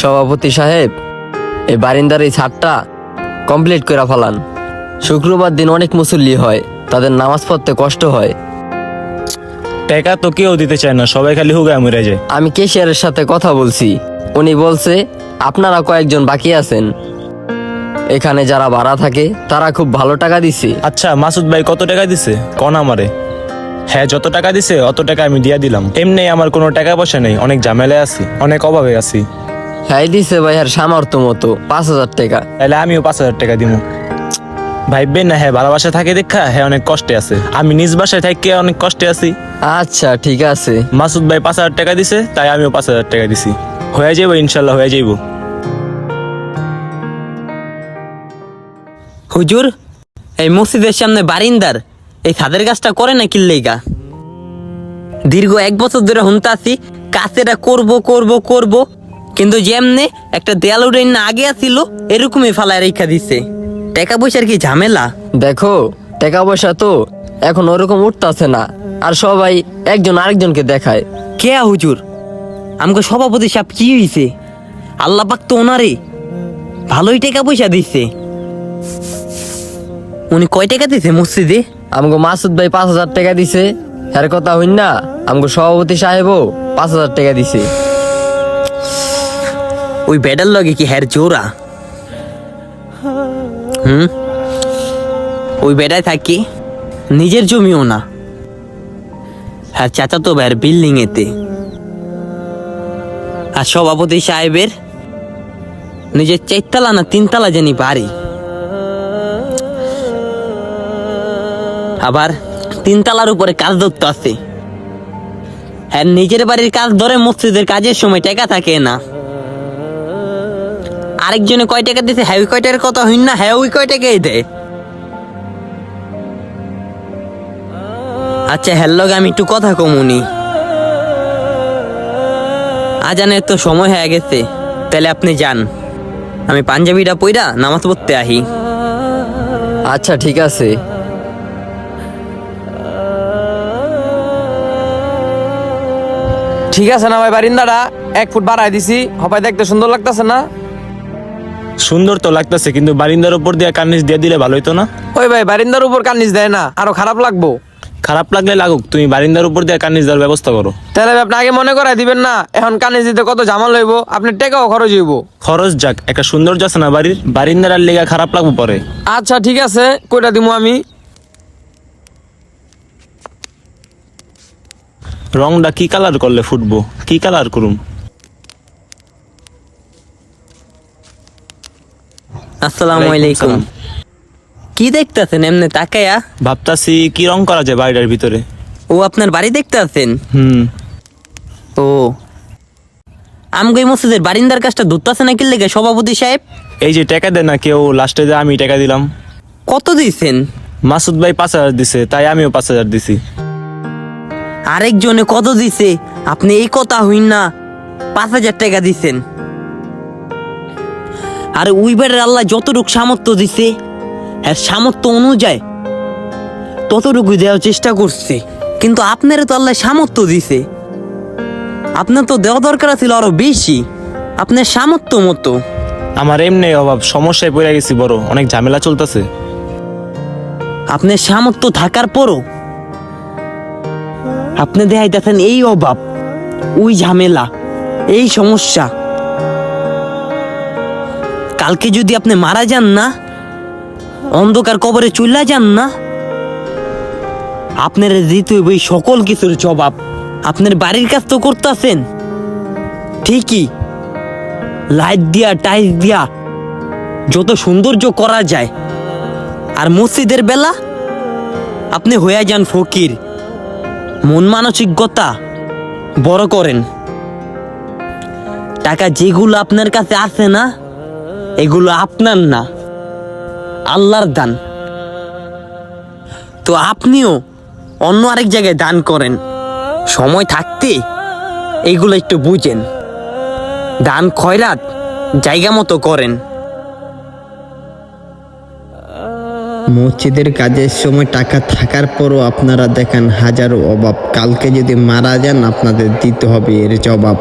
সভাপতি সাহেব এই বারিন্দার এই ছাদটা কমপ্লিট করে ফেলান। শুক্রবার দিন অনেক মুসল্লি হয় তাদের নামাজ পড়তে কষ্ট হয়। টাকা তো কেউ দিতে চায় না সবাই খালি হুগায় মরে যায়। আমি কেশিয়ারের সাথে কথা বলছি। উনি বলছে আপনারা কয়েকজন বাকি আছেন। এখানে যারা ভাড়া থাকে তারা খুব ভালো টাকা দিছে। আচ্ছা মাসুদ ভাই কত টাকা দিছে? কন আমারে। হ্যাঁ যত টাকা দিছে অত টাকা আমি দিয়া দিলাম। এমনি আমার কোনো টাকা পয়সা নেই অনেক ঝামেলায় আছি অনেক অভাবে আছি। হ্যাঁ দিছে ভাই আর সামর্থ্য মতো পাঁচ হাজার টাকা। তাহলে আমিও পাঁচ হাজার টাকা দিব ভাইবেন না হ্যাঁ ভালোবাসা থাকে দেখা হ্যাঁ অনেক কষ্টে আছে। আমি নিজ বাসায় থাকি অনেক কষ্টে আছি। আচ্ছা ঠিক আছে। মাসুদ ভাই পাঁচ হাজার টাকা দিছে তাই আমিও পাঁচ হাজার টাকা দিছি। হয়ে যাব ইনশাল্লাহ হয়ে যাইবো। হুজুর এই মসজিদের সামনে বারিন্দার এই খাদের গাছটা করে না কিল্লেগা দীর্ঘ এক বছর ধরে হুনতাছি কাছেরা করব করব করব কিন্তু যেমনে একটা দেয়াল উঠে না আগে আসিল এরকমই ফালায় রেখা দিছে। টাকা পয়সার কি ঝামেলা? দেখো টাকা পয়সা তো এখন ওরকম উঠতেছে না আর সবাই একজন আরেকজনকে দেখায়। কে হুজুর? আমাকে সভাপতি সাহেব কি হইছে? আল্লাহ পাক তো ওনারে ভালোই টাকা পয়সা দিছে। উনি কয় টাকা দিছে মসজিদে? আমগো মাসুদ ভাই পাঁচ হাজার টাকা দিছে। এর কথা হইন না আমগো সভাপতি সাহেবও পাঁচ হাজার টাকা দিছে। ওই বেডার লগে কি হ্যার জোরা হুম? ওই বেডায় থাকি। নিজের জমিও না। হ্যাঁ চাচা তো ভাইয়ের বিল্ডিং এতে আর সভাপতি সাহেবের নিজের চারতলা না তিনতলা জানি বাড়ি। আবার তিনতলার উপরে কাজ ধরতে আছে। হ্যাঁ নিজের বাড়ির কাজ ধরে মসজিদের কাজের সময় টাকা থাকে না। আরেকজনে কয় টাকা দিতে হ্যাঁ কয় টাকার কথা হইন না। হ্যাঁ ওই কয় টাকাই দেয় আচ্ছা হ্যালো আমি একটু কথা কমুনি আজানের তো সময় হয়ে গেছে। তাহলে আপনি যান। আমি পাঞ্জাবিটা পইরা নামাজ পড়তে আহি। আচ্ছা ঠিক আছে। ঠিক আছে না ভাই বারিন্দাটা এক ফুট বাড়াই দিছি। হবাই দেখতে সুন্দর লাগতেছে না? সুন্দর তো লাগতেছে কিন্তু বারিন্দার উপর দিয়ে কার্নিশ দিয়ে দিলে ভালো হইতো না? ওই ভাই বারিন্দার উপর কান্নিস দেয় না আরও খারাপ লাগবো। খারাপ লাগলে লাগুক তুমি বারিন্দার উপর দিয়ে কার্নিশ দেওয়ার ব্যবস্থা করো। তাহলে ভাই আপনি আগে মনে করাই দিবেন না এখন কান্নিস দিতে কত জামাল হইব আপনি টেকাও খরচ হইব। খরচ যাক একটা সৌন্দর্য আছে না বাড়ির? বারিন্দার আর লেগা খারাপ লাগবো পরে। আচ্ছা ঠিক আছে কইটা দিমু আমি। রংটা কি কালার করলে ফুটবো? কি কালার করুম? আসসালামু আলাইকুম কি দেখতেছেন এমনি তাকায়া? ভাবতাছি কি রং করা যায় বাড়িটার ভিতরে। ও আপনার বাড়ি হুম। ও। আমগো এই মসজিদের বারিন্দার কাজটা ধরতেছে না সভাপতি সাহেব? এই যে টাকা দেয় না কেউ লাস্টে যে আমি টাকা দিলাম। কত দিয়েছেন মাসুদ ভাই পাঁচ হাজার দিছে তাই আমিও পাঁচ হাজার দিছি। আরেকজনে কত দিছে? আপনি এই কথা হইন না পাঁচ হাজার টাকা দিছেন। আর ওই বেড়ের আল্লাহ যতটুকু সামর্থ্য দিছে হ্যাঁ সামর্থ্য অনুযায়ী ততটুকু দেওয়ার চেষ্টা করছে। কিন্তু আপনার তো আল্লাহ সামর্থ্য দিছে। আপনার তো দেওয়া দরকার ছিল আরও বেশি। আপনার সামর্থ্য মতো। আমার এমনি অভাব সমস্যায় পড়ে গেছি বড় অনেক ঝামেলা চলতেছে। আপনার সামর্থ্য থাকার পরও আপনি দেখাইতেছেন এই অভাব ওই ঝামেলা এই সমস্যা। কালকে যদি আপনি মারা যান না, অন্ধকার কবরে চলে যান না, আপনার হইব এই সকল কিছুর জবাব আপনার বাড়ির কাজ তো করতেছেন। ঠিকই। লাইট দিয়া, টাইলস দিয়া যত সৌন্দর্য করা যায়। আর মসজিদের বেলা আপনি হয়ে যান ফকির। মন মানসিকতা বড় করেন। টাকা যেগুলো আপনার কাছে আছে না এগুলো আপনার না, আল্লাহর দান। তো আপনিও অন্য আরেক জায়গায় দান করেন, সময় থাকতে এগুলো একটু বুঝেন। দান খয়রাত জায়গা মতো করেন। মসজিদের কাজের সময় টাকা থাকার পরও আপনারা দেখেন হাজারো অভাব। কালকে যদি মারা যান, আপনাদের দিতে হবে এর জবাব।